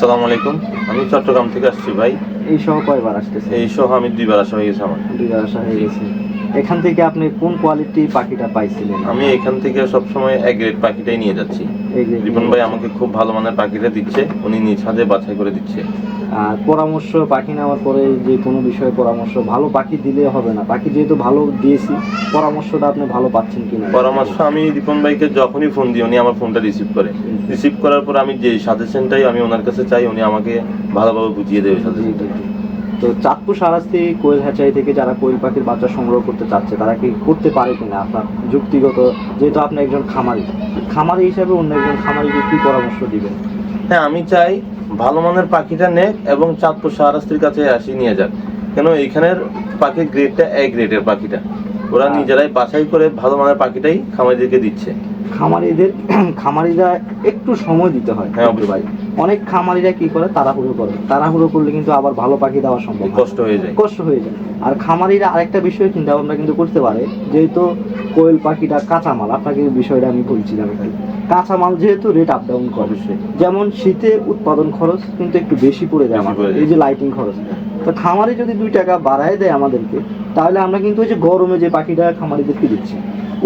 আসসালামু আলাইকুম। আমি চট্টগ্রাম থেকে আসছি ভাই। এই সহ কয়বার আসতেছে এই সহ আমি দুইবার আসা হয়ে গেছে আমার। দুইবার আসা হয়ে গেছে। এখান থেকে আপনি কোন কোয়ালিটি পাখিটা পাইছিলেন? আমি এখান থেকে সবসময় এক গ্রেড পাখিটাই নিয়ে যাচ্ছি। রিপন ভাই আমাকে খুব ভালো মানের পাখিটা দিচ্ছে। উনি নিজ হাতে বাছাই করে দিচ্ছে। আর পরামর্শ পাখি নেওয়ার পরে যে কোনো বিষয়ে পরামর্শ ভালো পাখি দিলে হবে না। পাখি যেহেতু ভালো দিয়েছি পরামর্শটা আপনি ভালো পাচ্ছেন কিনা? পরামর্শ আমি দীপন ভাইকে যখনই ফোন দিই উনি আমার ফোনটা রিসিভ করে। রিসিভ করার পর আমি যে সাজেশনটাই আমি ওনার কাছে চাই উনি আমাকে ভালোভাবে বুঝিয়ে দেবে সাজেশনটা। তো চাঁদপুর সারাস্তি কোয়েল হ্যাচারি থেকে যারা কোয়েল পাখির বাচ্চা সংগ্রহ করতে চাচ্ছে তারা কি করতে পারে কিনা আপনার যুক্তিগত? যেহেতু আপনি একজন খামারি খামারি হিসাবে অন্য একজন খামারিকে কি পরামর্শ দিবেন? হ্যাঁ আমি চাই ভালো মানের পাখিটা নেক এবং চাঁদপুর শাহরাস্তির কাছে আসি নিয়ে যাক কেন এখানের পাখির গ্রেডটা এ গ্রেডের পাখিটা। ওরা আচ্ছা। নিজেরাই বাছাই করে ভালো মানের পাখিটাই খামারিদেরকে দিচ্ছে। খামারিদের খামারিরা একটু সময় দিতে হয় হ্যাঁ। ভাই। অনেক খামারিরা কি করে? তাড়াহুড়ো করে। তাড়াহুড়ো করলে কিন্তু আবার ভালো পাখি দেওয়া সম্ভব কষ্ট হয়ে যায়। কষ্ট হয়ে যায়। আর খামারিরা আরেকটা বিষয় চিন্তা ভাবনা কিন্তু করতে পারে যেহেতু কোয়েল পাখিটা কাঁচামাল আপনাকে বিষয়টা আমি বলছিলাম একটু কাঁচামাল যেহেতু রেট আপ ডাউন করে। যেমন শীতে উৎপাদন খরচ কিন্তু একটু বেশি পড়ে যায় আমাদের এই যে লাইটিং খরচ। তো খামারে যদি দুই টাকা বাড়ায় দেয় আমাদেরকে তাহলে আমরা কিন্তু ওই যে গরমে যে পাখিটা খামারিদেরকে দিচ্ছি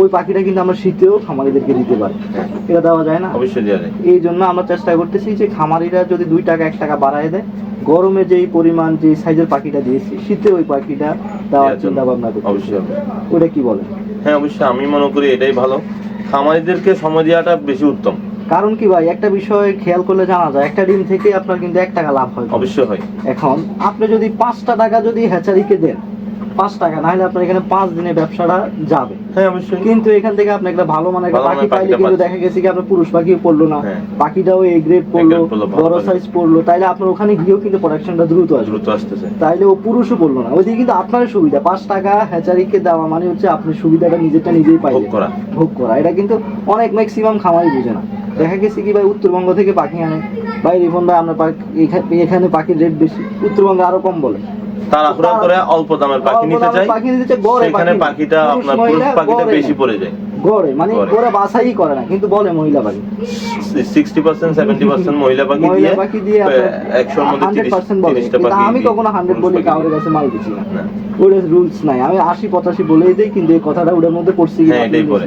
ওই পাখিটা কিন্তু আমরা শীতেও খামারিদেরকে দিতে পারি। হ্যাঁ, এটা দেওয়া যায় না? অবশ্যই দেওয়া যায়। এই জন্য আমরা চেষ্টা করতেছি যে খামারিরা যদি দুই টাকা এক টাকা বাড়ায় দেয় গরমে যেই পরিমাণ যে সাইজের পাখিটা দিয়েছি শীতে ওই পাখিটা দেওয়ার। চিন্তা ভাবনা করতেছি। অবশ্যই। ওটা কি বলেন? হ্যাঁ অবশ্যই। আমি মনে করি এটাই ভালো। খামারিদেরকে সময় দেওয়াটা বেশি উত্তম। কারণ কি ভাই একটা বিষয় খেয়াল করলে জানা যায় একটা ডিম থেকে আপনার কিন্তু এক টাকা লাভ হয়। অবশ্যই হয়। এখন আপনি যদি পাঁচটা টাকা যদি হ্যাচারিকে দেন পাঁচ টাকা না হলে আপনার এখানে পাঁচ দিনে ব্যবসাটা যাবে। হ্যাঁ অবশ্যই। কিন্তু এখান থেকে আপনি একটা ভালো একটা পাখি পাইলে কিন্তু দেখা গেছে কি আপনার পুরুষ পাখিও পড়ল না। হ্যাঁ। পাখিটাও এই গ্রেড পড়ল বড় সাইজ পড়ল। তাইলে আপনার ওখানে গিয়েও কিন্তু প্রোডাকশনটা দ্রুত আসবে। দ্রুত আসতেছে। তাইলে ও পুরুষও পড়ল না। ওইদিকে কিন্তু আপনার সুবিধা পাঁচ টাকা হ্যাচারিকে দেওয়া মানে হচ্ছে আপনি সুবিধাটা নিজেরটা নিজেই ভোগ পাইলেন ভোগ করা। এটা কিন্তু অনেক ম্যাক্সিমাম খামারই বুঝে না। দেখা গেছে কি ভাই উত্তরবঙ্গ থেকে পাখি আনে। ভাই রিফন ভাই আমরা এখানে পাখির রেট বেশি। উত্তরবঙ্গে আরও কম বলে। তাড়াহুড়া করে অল্প দামের পাখি নিতে চাই সেখানে পাখিটা আপনার পুরুষ পাখিটা বেশি পড়ে যায়। গড়ে মানে গড়ে। ওরা বাছাই করে না কিন্তু বলে মহিলা পাখি। সিক্সটি পার্সেন্ট সেভেন্টি পার্সেন্ট মহিলা পাখি দিয়ে পাখি দিয়ে একশোর মধ্যে তিরিশটা পাখি আমি কখনো হান্ড্রেড বলি কাছে মাল দিচ্ছি না। ওটা রুলস নাই। আমি আশি পঁচাশি বলেই দিই কিন্তু এই কথাটা ওটার মধ্যে পড়ছি হ্যাঁ, এটাই পড়ে।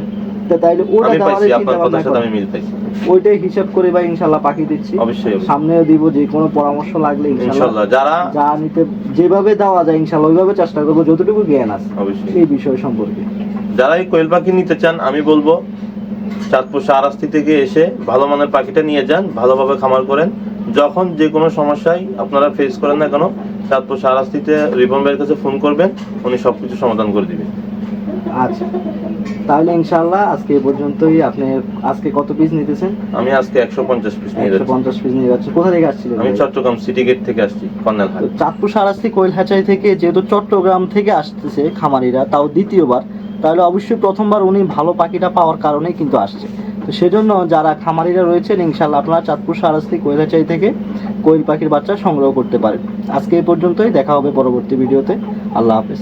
তা তাইলে ওটা আমি দেওয়ার পাইছি চিন্তা আপনার ভাবনা কথার সাথে আমি মিল পাইছি। ওইটাই হিসাব করে ভাই পাখি দিচ্ছি। অবশ্যই অবশ্যই। সামনেও দিব যে কোনো পরামর্শ লাগলে যারা যা নিতে যেভাবে দেওয়া যায় ওইভাবে চেষ্টা করব যতটুকু জ্ঞান আছে অবশ্যই। এই বিষয় সম্পর্কে। যারা এই কোয়েল পাখি নিতে চান আমি বলব চাঁদপুর শাহরাস্তি থেকে এসে ভালো মানের পাখিটা নিয়ে যান ভালোভাবে খামার করেন। যখন যে কোনো সমস্যায় আপনারা ফেস করেন না কেন চাঁদপুর শাহরাস্তিতে রিপন ভাইয়ের কাছে ফোন করবেন উনি সবকিছু সমাধান করে দিবেন। আচ্ছা। তাহলে ইনশাল্লাহ আজকে এই পর্যন্তই আপনি আজকে কত পিস নিতেছেন? আমি আজকে একশো পঞ্চাশ পিস নিয়ে একশো পঞ্চাশ পিস নিয়ে যাচ্ছেন কোথা থেকে আসছিলেন? আমি চট্টগ্রাম সিটি গেট থেকে আসছি কর্নেল চাঁদপুর সারাস্তি কোয়েল হ্যাচারি থেকে যেহেতু চট্টগ্রাম থেকে আসতেছে খামারিরা তাও দ্বিতীয়বার তাহলে অবশ্যই প্রথমবার উনি ভালো পাখিটা পাওয়ার কারণেই কিন্তু আসছে। তো সেজন্য যারা খামারিরা রয়েছেন ইনশাল্লাহ আপনারা চাঁদপুর সারাস্তি কোয়েল থেকে কোয়েল পাখির বাচ্চা সংগ্রহ করতে পারেন। আজকে এই পর্যন্তই দেখা হবে পরবর্তী ভিডিওতে। আল্লাহ হাফেজ।